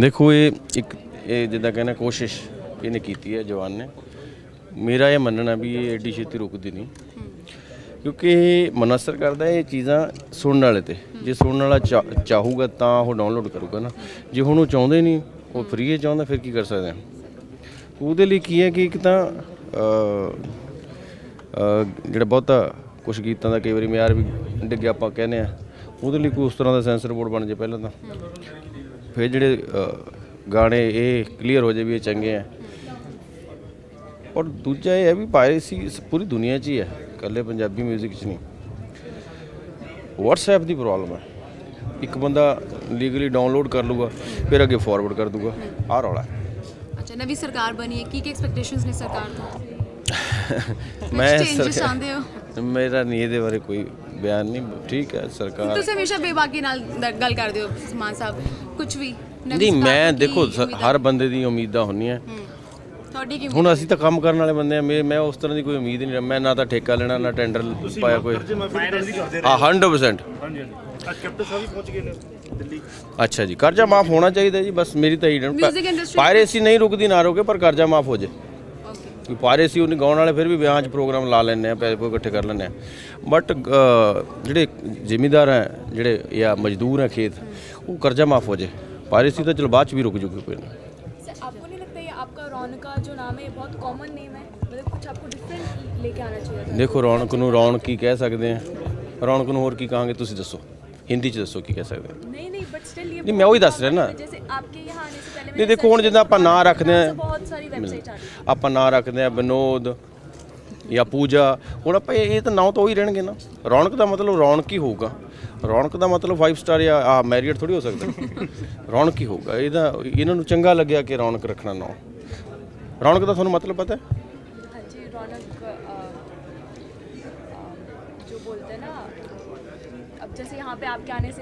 ਦੇਖੋ, ਇਹ ਇੱਕ ਇਹ ਜਿੱਦਾਂ ਕਹਿੰਦਾ ਕੋਸ਼ਿਸ਼ ਇਹਨੇ ਕੀਤੀ ਹੈ ਜਵਾਨ ਨੇ। ਮੇਰਾ ਇਹ ਮੰਨਣਾ ਵੀ ਇਹ ਐਡੀ ਛੇਤੀ ਰੁਕਦੀ ਨਹੀਂ। ਕਿਉਂਕਿ ਇਹ ਮਨਸਰ ਕਰਦਾ ਇਹ ਚੀਜ਼ਾਂ ਸੁਣਨ ਵਾਲੇ ਤੇ। ਜੇ ਸੁਣਨ ਵਾਲਾ ਚਾ- ਚਾਹੂਗਾ ਤਾਂ ਉਹ ਡਾਊਨਲੋਡ ਕਰੂਗਾ ਨਾ। ਜੇ ਹੁਣ ਉਹ ਚਾਹੁੰਦੇ ਨਹੀਂ, ਉਹ ਫ੍ਰੀ ਹੈ ਚਾਹੁੰਦਾ, ਫਿਰ ਕੀ ਕਰ ਸਕਦੇ ਆ? ਉਹਦੇ ਲਈ ਕੀ ਹੈ ਕਿ ਇੱਕ ਤਾਂ ਜਿਹੜਾ ਬਹੁਤਾ ਕੁਝ ਗੀਤਾਂ ਦਾ ਕਈ ਵਾਰੀ ਮਿਆਰ ਵੀ ਡਿੱਗਿਆ ਆਪਾਂ ਕਹਿੰਦੇ ਆ। ਉਹਦੇ ਲਈ ਕੋਈ ਉਸ ਤਰ੍ਹਾਂ ਦਾ ਸੈਂਸਰ ਬੋਰਡ ਬਣ ਜੇ ਪਹਿਲਾਂ ਤਾਂ। ਫਿਰ ਜਿਹੜੇ ਗਾਣੇ ਇਹ ਕਲੀਅਰ ਹੋ ਜੇ ਵੀ ਇਹ ਚੰਗੇ ਆ। ਔਰ ਦੂਜਾ ਇਹ ਹੈ ਵੀ ਪਾਇਰੇਸੀ ਪੂਰੀ ਦੁਨੀਆ 'ਚ ਹੀ ਹੈ ਇਕੱਲੇ ਪੰਜਾਬੀ 뮤직 'ਚ ਨਹੀਂ। WhatsApp ਦੀ ਪ੍ਰੋਬਲਮ ਹੈ। ਇੱਕ ਬੰਦਾ ਲੀਗਲੀ ਡਾਊਨਲੋਡ ਕਰ ਲੂਗਾ ਫਿਰ ਅੱਗੇ ਫਾਰਵਰਡ ਕਰ ਦੂਗਾ ਆਹ ਰੌਲਾ ਅੱਛਾ ਨਵੀਂ ਸਰਕਾਰ ਬਣੀ ਹੈ ਕੀ ਕੀ ਐਕਸਪੈਕਟੇਸ਼ਨਸ ਨੇ ਸਰਕਾਰ ਤੋਂ? ਮੈਂ ਸਰਕਾਰ- ਮੇਰਾ ਨਹੀਂ ਇਹਦੇ ਬਾਰੇ ਕੋਈ ਬਿਆਨ ਨਹੀਂ ਠੀਕ ਹੈ ਸਰਕਾਰ ਤੁਸੀਂ ਹਮੇਸ਼ਾ ਬੇਬਾਕੀ ਨਾਲ ਗੱਲ ਕਰਦੇ ਹੋ ਸਮਾਨ ਸਾਹਿਬ। ਕੁਝ ਵੀ ਨਹੀਂ ਮੈਂ ਦੇਖੋ? ਹਰ ਬੰਦੇ ਦੀ ਉਮੀਦਾਂ ਹੁੰਦੀਆਂ। ਹੂੰ। ਤੁਹਾਡੀ ਕੀ ਹੁਣ ਅਸੀਂ ਤਾਂ ਕੰਮ ਕਰਨ ਵਾਲੇ ਬੰਦੇ ਆ ਮੈਂ ਉਸ ਤਰ੍ਹਾਂ ਦੀ ਕੋਈ ਉਮੀਦ ਨਹੀਂ ਮੈਂ ਨਾ ਤਾਂ ਠੇਕਾ ਲੈਣਾ ਨਾ ਟੈਂਡਰ ਪਾਇਆ ਕੋਈ। ਹਾਂ 100% ਹਾਂਜੀ ਹਾਂਜੀ। ਅੱਜ ਕੈਪਟਨ ਸਾਹਿਬ ਵੀ ਪਹੁੰਚ ਗਏ ਨੇ ਦਿੱਲੀ। ਅੱਛਾ ਜੀ ਕਰਜ਼ਾ ਮਾਫ ਹੋਣਾ ਚਾਹੀਦਾ ਜੀ ਬਸ ਮੇਰੀ ਤਾਂ ਹੀ ਪਾਇਰੇਸੀ ਨਹੀਂ ਰੁਕਦੀ ਨਾ ਰੁਕੇ ਪਰ ਕਰਜ਼ਾ ਮਾਫ ਹੋ ਜੇ। ਓਕੇ ਕਿ ਪਾਇਰੇਸੀ ਉਹਨੇ ਗਾਉਣ ਵਾਲੇ ਫਿਰ ਵੀ ਵਿਆਹਾਂ 'ਚ ਪ੍ਰੋਗਰਾਮ ਲਾ ਲੈਂਦੇ ਆ ਪੈਸੇ ਇਕੱਠੇ ਕਰ ਲੈਂਦੇ ਆ। ਬਟ ਜਿਹੜੇ ਜ਼ਿਮੀਂਦਾਰ ਹੈ ਜਿਹੜੇ ਜਾਂ ਮਜ਼ਦੂਰ ਹੈ ਖੇਤ ਉਹ ਕਰਜ਼ਾ ਮਾਫ ਹੋ ਜੇ ਪਾਇਰੇਸੀ ਤਾਂ ਚਲ ਬਾਅਦ 'ਚ ਵੀ ਰੁਕ ਜੂਗੀ ਕੋਈ ਨਾ सर आपको नहीं लगता ये आपका रौनक का जो नाम है ये बहुत कॉमन नेम है मतलब कुछ आपको डिफरेंट लेके आना चाहिए था ਦੇਖੋ ਰੌਣਕ ਨੂੰ ਰੌਣਕ ਹੀ ਕਹਿ ਸਕਦੇ ਆ ਰੌਣਕ ਨੂੰ ਹੋਰ ਕੀ ਕਹਾਂਗੇ ਤੁਸੀਂ ਦੱਸੋ ਹਿੰਦੀ 'ਚ ਦੱਸੋ ਕੀ ਕਹਿ ਸਕਦੇ ਆ नहीं नहीं बट स्टिल ये नहीं, मैं वही दस रहा ना। जैसे आपके यहाँ आने से पहले ਨਹੀਂ ਦੇਖੋ ਹੁਣ ਜਿੱਦਾਂ ਆਪਾਂ ਨਾਂ ਰੱਖਦੇ ਆ बहुत सारी वेबसाइट आ रही ਆਪਾਂ ਨਾਂ ਰੱਖਦੇ ਆ ਵਿਨੋਦ ਜਾਂ ਪੂਜਾ ਹੁਣ ਆਪਾਂ ਇਹ ਇਹ ਤਾਂ ਨਾਂ ਤਾਂ ਉਹੀ ਰਹਿਣਗੇ ਨਾ ਰੌਣਕ ਦਾ ਮਤਲਬ ਰੌਣਕ ਹੀ ਹੋਊਗਾ ਰੌਣਕ ਦਾ ਮਤਲਬ 5 ਸਟਾਰ ਜਾਂ ਆ ਮੈਰੀਅਟ ਥੋੜੀ ਹੋ ਸਕਦਾ ਰੌਣਕ ਹੀ ਹੋਊਗਾ ਇਹਦਾ ਇਹਨਾਂ ਨੂੰ ਚੰਗਾ ਲੱਗਿਆ ਕਿ ਰੌਣਕ ਰੱਖਣਾ ਨਾਂ ਰੌਣਕ ਦਾ ਤੁਹਾਨੂੰ ਮਤਲਬ ਪਤਾ ਹੈ हाँ जी रौनक अ, अ, जो बोलते हैं ना अब जैसे यहाँ पे आपके आने से